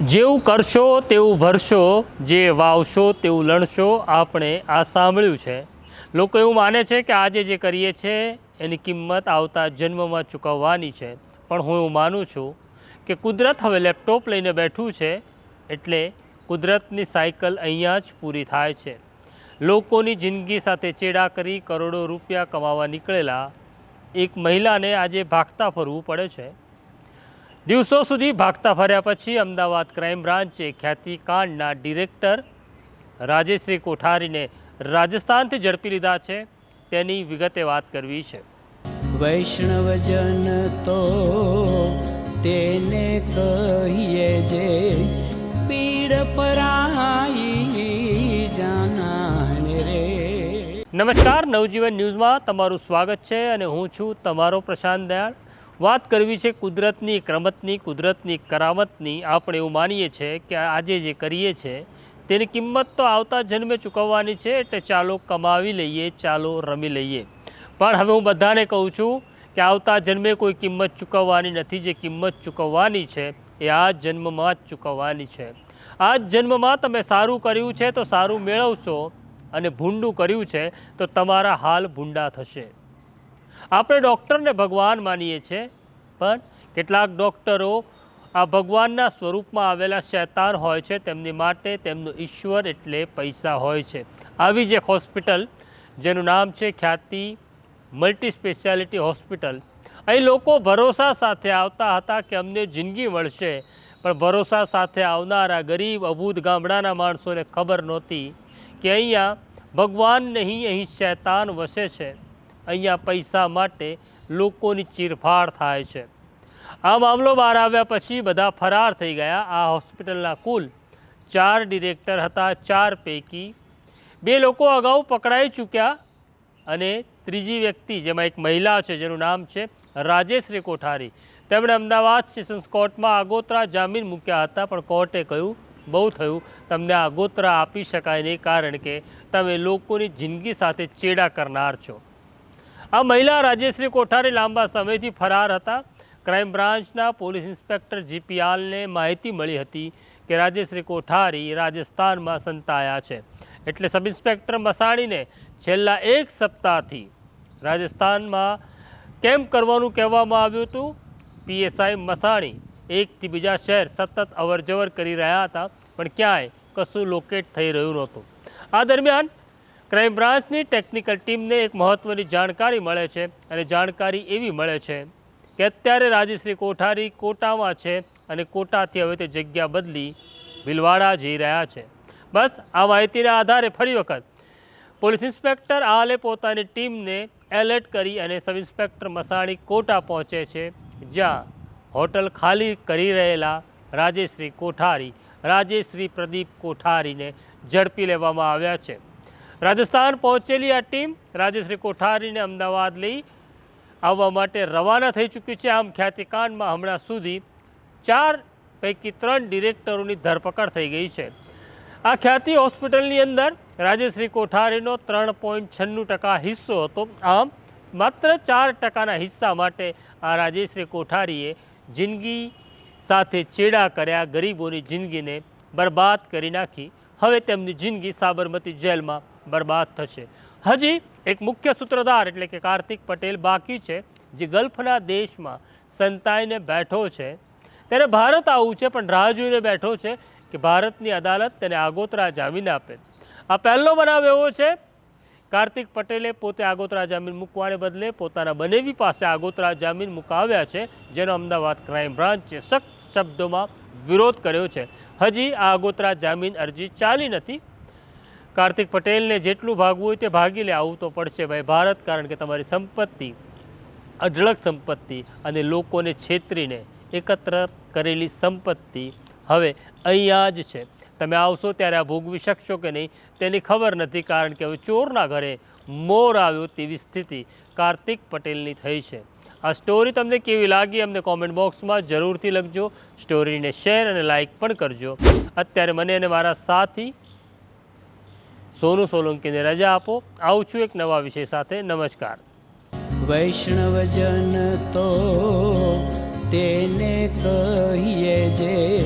જેવું કરશો, તેવું ભરશો, જે વાવશો, તેવું લણશો આપણે આ સાંભળ્યું છે. લોકો એવું માને છે કે આજે જે કરીએ છીએ એની કિંમત આવતા જન્મમાં ચૂકવવાની છે. પણ હું એવું માનું છું કે કુદરત હવે લેપટોપ લઈને બેઠું છે, એટલે કુદરતની સાયકલ અહીંયા જ પૂરી થાય છે. લોકોની જિંદગી સાથે ચેડા કરી કરોડો રૂપિયા કમાવા નીકળેલા એક મહિલાને આજે ભાગતા ફરવું પડે છે. દિવસો સુધી ભાગતા ફર્યા પછી અમદાવાદ ક્રાઇમ બ્રાન્ચે ખ્યાતિકાંડના ડિરેક્ટર રાજેશ્રી કોઠારીને રાજસ્થાનથી ઝડપી લીધા છે. તેની વિગતે વાત કરવી છે. વૈષ્ણવજન તો તેને કહીએ જે પીડ પરાઈ જાનાને રે. નમસ્કાર નવજીવન ન્યૂઝમાં તમારું સ્વાગત છે અને હું છું તમારો પ્રશાંત દયાળ. વાત કરવી છે કુદરતની, ક્રમતની, કુદરતની કરામતની. આપણે એવું માનીએ છીએ કે આજે જે કરીએ છીએ તેની કિંમત તો આવતા જન્મે ચૂકવવાની છે, એટલે ચાલો કમાવી લઈએ, ચાલો રમી લઈએ. પણ હવે હું બધાને કહું છું કે આવતા જન્મે કોઈ કિંમત ચૂકવવાની નથી. જે કિંમત ચૂકવવાની છે, એ આ જન્મમાં જ ચૂકવવાની છે. આ જન્મમાં તમે સારું કર્યું છે, તો સારું મેળવશો અને ભૂંડું કર્યું છે, તો તમારા હાલ ભૂંડા થશે. આપણે ડૉક્ટરને ભગવાન માનીએ છીએ, પણ કેટલાક ડૉક્ટરો આ ભગવાનના સ્વરૂપમાં આવેલા શૈતાન હોય છે, તેમની માટે તેમનું ઈશ્વર એટલે પૈસા હોય છે. આવી જ એક હોસ્પિટલ, જેનું નામ છે ખ્યાતિ મલ્ટી સ્પેશિયાલિટી હોસ્પિટલ. અહીં લોકો ભરોસા સાથે આવતા હતા કે અમને જિંદગી મળશે, પણ ભરોસા સાથે આવનારા ગરીબ, અભૂત ગામડાના માણસોને ખબર નહોતી કે અહીંયા ભગવાન નહીં, અહીં શૈતાન વસે છે. અહીંયા પૈસા માટે લોકોની ચીરફાડ થાય છે. આ મામલો બહાર આવ્યા પછી બધા ફરાર થઈ ગયા. આ હોસ્પિટલના કુલ ચાર ડિરેક્ટર હતા, ચાર પૈકી બે લોકો અગાઉ પકડાઈ ચૂક્યા અને ત્રીજી વ્યક્તિ, જેમાં એક મહિલા છે, જેનું નામ છે રાજેશ્રી કોઠારી તેમણે અમદાવાદ સેશન્સ કોર્ટમાં આગોતરા જામીન મૂક્યા હતા, પણ કોર્ટે કહ્યું, બહુ થયું. તમને આગોતરા આપી શકાય નહીં, કારણ કે તમે લોકોની જિંદગી સાથે ચેડા કરનાર છો. આ મહિલા રાજેશ્રી કોઠારી લાંબા સમયથી ફરાર હતા. ક્રાઇમ બ્રાન્ચના પોલીસ ઇન્સ્પેક્ટર જીપીઆલને માહિતી મળી હતી કે રાજેશ્રી કોઠારી રાજસ્થાનમાં સંતાયા છે. એટલે સબ ઇન્સ્પેક્ટર મસાણીને છેલ્લા એક સપ્તાહથી રાજસ્થાનમાં કેમ્પ કરવાનું કહેવામાં આવ્યું હતું? પીએસઆઈ મસાણી એકથી બીજા શહેર સતત અવરજવર કરી રહ્યા હતા, પણ ક્યાંય કશું લોકેટ થઈ રહ્યું નહોતું. આ દરમિયાન ક્રાઇમ બ્રાન્ચની ટેકનિકલ ટીમને એક મહત્ત્વની જાણકારી મળે છે અને જાણકારી એવી મળે છે કે અત્યારે રાજેશ્રી કોઠારી કોટામાં છે અને કોટાથી હવે તે જગ્યા બદલી ભીલવાડા જઈ રહ્યા છે. બસ, આ માહિતીના આધારે ફરી વખત પોલીસ ઇન્સ્પેક્ટર આલે પોતાની ટીમને એલર્ટ કરી અને સબ ઇન્સ્પેક્ટર મસાણી કોટા પહોંચે છે, જ્યાં હોટલ ખાલી કરી રહેલા રાજેશ્રી કોઠારી રાજેશ્રી પ્રદીપ કોઠારીને ઝડપી લેવામાં આવ્યા છે. રાજસ્થાન પહોંચેલી આ ટીમ રાજેશ્રી કોઠારીને અમદાવાદ લઈ આવવા માટે રવાના થઈ ચૂકી છે. આમ ખ્યાતિકાંડમાં હમણાં સુધી ચાર પૈકી ત્રણ ડિરેક્ટરોની ધરપકડ થઈ ગઈ છે. આ ખ્યાતિ હોસ્પિટલની અંદર રાજેશ્રી કોઠારીનો ત્રણ પોઈન્ટ છન્નું ટકા હિસ્સો હતો. આમ માત્ર ચાર ટકાના હિસ્સા માટે આ રાજેશ્રી કોઠારીએ જિંદગી સાથે ચેડા કર્યા, ગરીબોની જિંદગીને બરબાદ કરી નાખી. હવે તેમની જિંદગી સાબરમતી જેલમાં બરબાદ થશે. હજી એક મુખ્ય સૂત્રધાર એટલે કે કાર્તિક પટેલ બાકી છે, જે ગલ્ફના દેશમાં સંતાઈને બેઠો છે. તેને ભારત આવવું છે, પણ રાહ જોઈને બેઠો છે કે ભારતની અદાલત તેને આગોતરા જામીન આપે. આ પહેલો બનાવ એવો છે, કાર્તિક પટેલે પોતે આગોતરા જામીન મૂકવાને બદલે પોતાના બનેવી પાસે આગોતરા જામીન મુકાવ્યા છે, જેનો અમદાવાદ ક્રાઇમ બ્રાન્ચે સખ્ત શબ્દોમાં વિરોધ કર્યો છે. હજી આ આગોતરા જામીન અરજી ચાલી નથી. કાર્તિક પટેલને જેટલું ભાગવું હોય તે ભાગી લે, આવું તો પડશે ભાઈ. ભારત, કારણ કે તમારી સંપત્તિ, અઢળક સંપત્તિ અને લોકોને છેતરીને એકત્ર કરેલી સંપત્તિ હવે અહીંયા જ છે. તમે આવશો ત્યારે આ ભોગવી શકશો કે નહીં, તેની ખબર નથી, કારણ કે હવે ચોરના ઘરે મોર આવ્યો તેવી સ્થિતિ કાર્તિક પટેલની થઈ છે. આ સ્ટોરી તમને કેવી લાગી અમને કોમેન્ટ બોક્સમાં જરૂરથી લખજો. સ્ટોરીને શેર અને લાઇક પણ કરજો. અત્યારે મને અને મારા સાથી સોનુ સોલંકીને રજા આપો. આવું છું એક નવા વિષય સાથે. નમસ્કાર. વૈષ્ણવજન તો તેને કહીએ જે